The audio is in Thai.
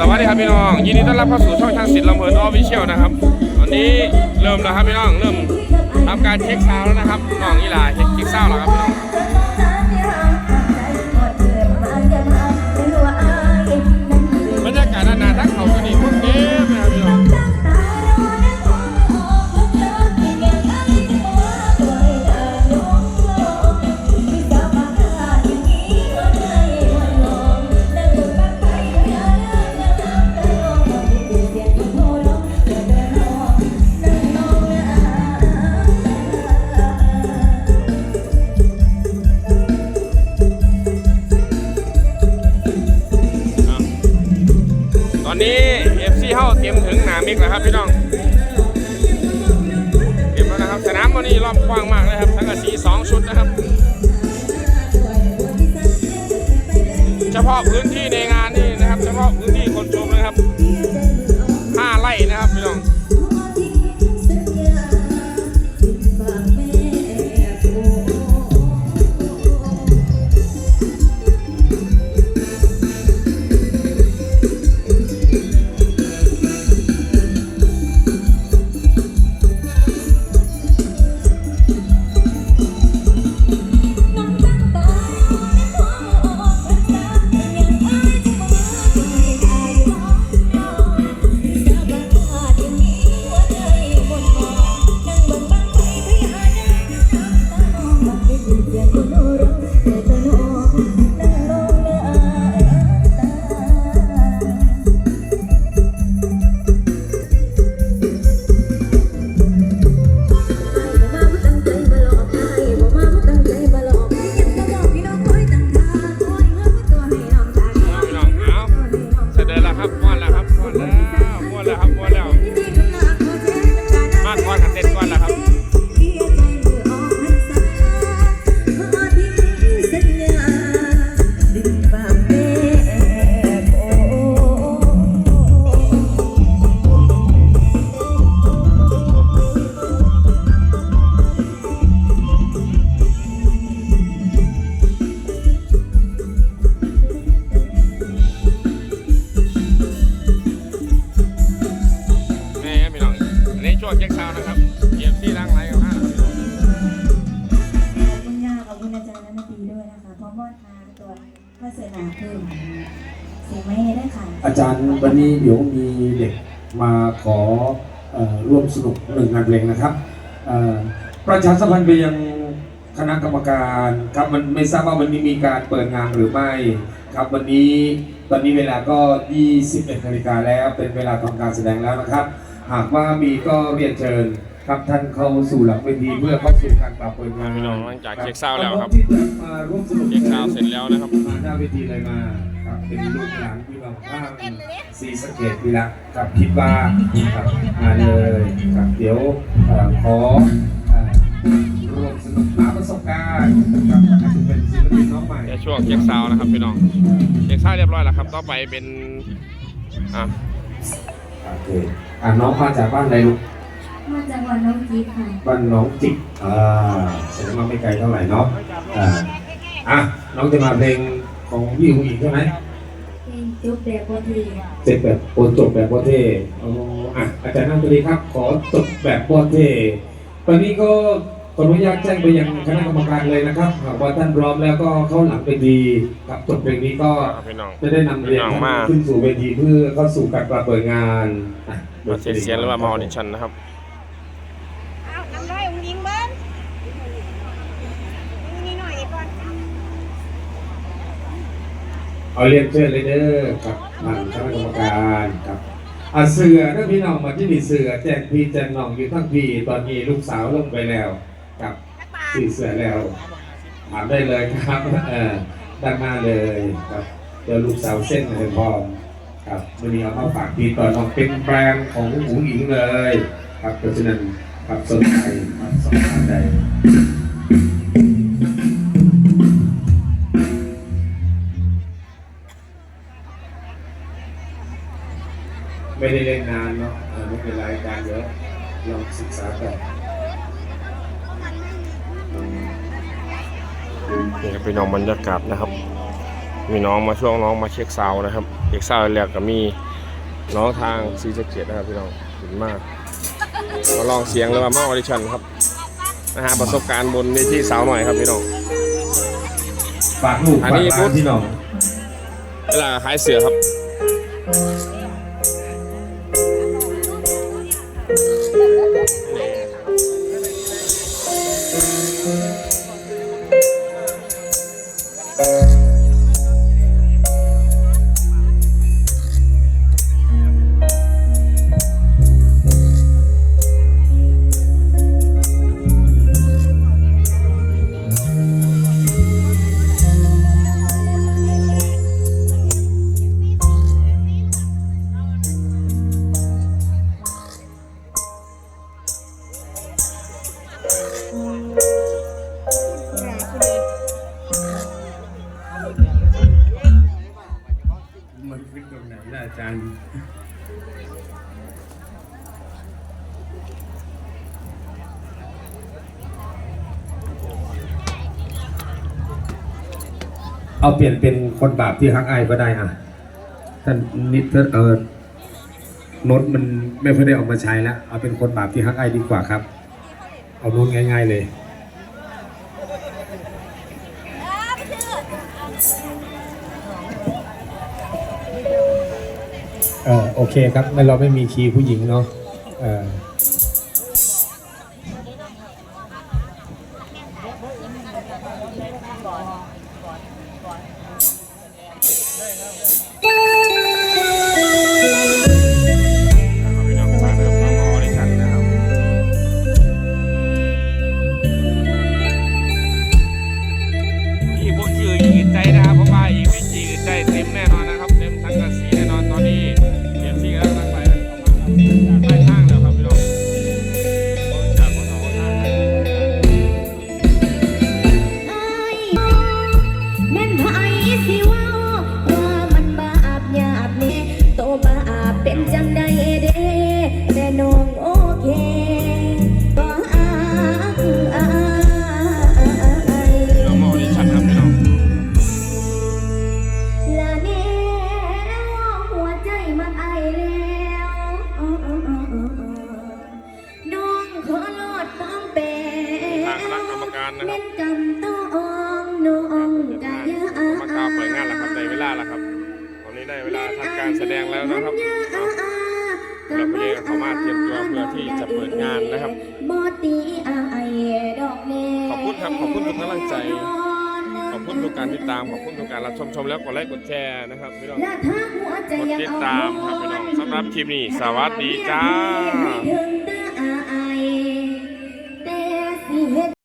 สวัสดีครับพี่น้องยินดีต้อนรับเข้าสู่ช่องทางสิทธิ์ลำเพลินออฟฟิเชียลนะครับตอนนี้เริ่มแล้วครับพี่น้องเริ่มทำการเช็คซาวแล้วนะครับน้องอีหลาเช็คเช็คซาวแล้วครับพี่น้อง อนนี้เอฟซีเฮ้าเตรียมถึงหนามิกแล้วครับพี่น้องเตรียมแล้วนะครับสนามวันนี้รอบกว้างมากนะครับทั้งกระสีสองชุดนะครับ เฉพาะพื้นที่ในงานนี่นะครับ เฉพาะพื้นที่ เสียงไม้ให้ได้ค่ะ อาจารย์วันนี้เดี๋ยวมีเด็กมาขออร่วมสนุกหนึ่งงานเพลงนะครับ ประชาสัมพันธ์ไปยังคณะกรรมการครับมันไม่ทราบว่าวันนี้มีการเปิดงานหรือไม่ครับวันนี้ตอนนี้เวลาก็ 21นาฬิกาแล้วเป็นเวลาทำการแสดงแล้วนะครับ หากว่ามีก็เรียนเชิญ ครับท่านเข้าสู่หลังเวทีเพื่อเข้าสู่การปรับเปิดงานพี่น้องหลังจากเช็คซาวน์แล้วครับที่จะมาร่วมสนุกเช็คซาวน์เสร็จแล้วนะครับมาหน้าเวทีเลยมาครับเป็นลูกหลานพี่น้องข้างซีสะเกตพีละครับคิดว่าครับมาเลยครับเดี๋ยวเอ่อขอเอ่อร่วมสนุกหาประสบการณ์ครับอาจจะเป็นศิลปินน้องใหม่ในช่วงเช็คซาวน์นะครับพี่น้องเช็คซาวน์เรียบร้อยแล้วครับต่อไปเป็นอะโอเคอะน้องมาจากบ้านอะไรลูก มาจากวันน้องกีค่ะบ้านน้องจิกอ่าแสดงว่าไม่ไกลเท่าไหร่เนาะอ่าอะน้องจะมาเพลงของพี่หูอีกใช่ไหมเพลงจุ๊บแบบโบทีเสร็จแบบโอนจบแบบโบเท่อ๋ออะอาจารย์นั่งตัวนี้ครับ ขอจบแบบโบเท่ตอนนี้ก็ขออนุญาตแจ้งไปยังคณะกรรมการเลยนะครับหากว่าท่านพร้อมแล้วก็เข้าหลังเวทีครับจบเพลงนี้ก็พี่น้อง จะได้นำเรียนพี่น้องท่านมาขึ้นสู่เวทีเพื่อเข้าสู่การประเปิดงานอะ มาเช็คเสียงหรือว่ามาออดิชั่นนะครับ เอาน้ำร้อยอุ้งยิงเบิ้ลอุ้งยิงหน่อยดีก่อน เอาเรียนเชิญเลยเด้อครับทางคณะกรรมการครับอะเสือถ้าพี่น้องมาที่นี่เสือแจ้งพี่แจ้งน้องอยู่ทั้งพี่ตอนนี้ลูกสาวลงไปแล้วครับสี่เสือแล้วถามได้เลยครับเออด้านหน้าเลยครับเดี๋ยวลูกสาวเส้นเลยพร้อมครับวันนี้เอามาฝากพี่ตอนน้องเป็นแบรนด์ของหูหญิงเลย ครับเพราะฉะนั้นครับสนใจมาสอบถามไไม่ได้เล่นนานเนาะเออไม่เป็นไรการเดี๋ยวลองศึกษาก่อนนี่ครับพี่น้องบรรยากาศนะครับ มีน้องมาช่วงน้องมาเช็คซาวน์นะครับเช็คซาวน์แล้วก็มีน้องทางซีสะเกตนะครับพี่น้องถึงมากมาลองเสียงเลยว่ามาออดิชั่นครับนะฮะประสบการณ์บนเวทีสาวหน่อยครับพี่น้องฝากลูกอันฝากนี้หพูลาดนพี่น้องเวลาขายเสือครับ มันขึ้นตรงไหนล่ะอาจารย์เอาเปลี่ยนเป็นคนบาปที่ฮักไอก็ได้อะท่านนิดเออโน้ตมันไม่ค่อยได้ออกมาใช้แล้ว เอาเป็นคนบาปที่ฮักไอดีกว่าครับ เอาโน้นง่าย ๆ เลยเออโอเคครับไม่เราไม่มีคีย์ผู้หญิงเนาะเออารนะคเล่รับนกำต้องน้องกะยากรรมการเปิดงานแล้วครับในเวลาแล้วครับ ตอนนี้ได้เวลาทำการแสดงแล้วนะครับเอาเราไปเรียกเขามาเตรียมตัวเพื่อที่จะเปิดงานนะครับบอตีอายดอกแน่ขอบคุณครับขอบคุณทุกกำลังใจ ขอบคุณทุกการติดตามขอบคุณทุกการรับชมชมแล้วกดไลค์กดแชร์นะครับพี่น้องและถ้าหัวใจกดยังติดเอตามครับพี่น้องสำหรับคลิปนี้สวัสดีจ้าถึงตา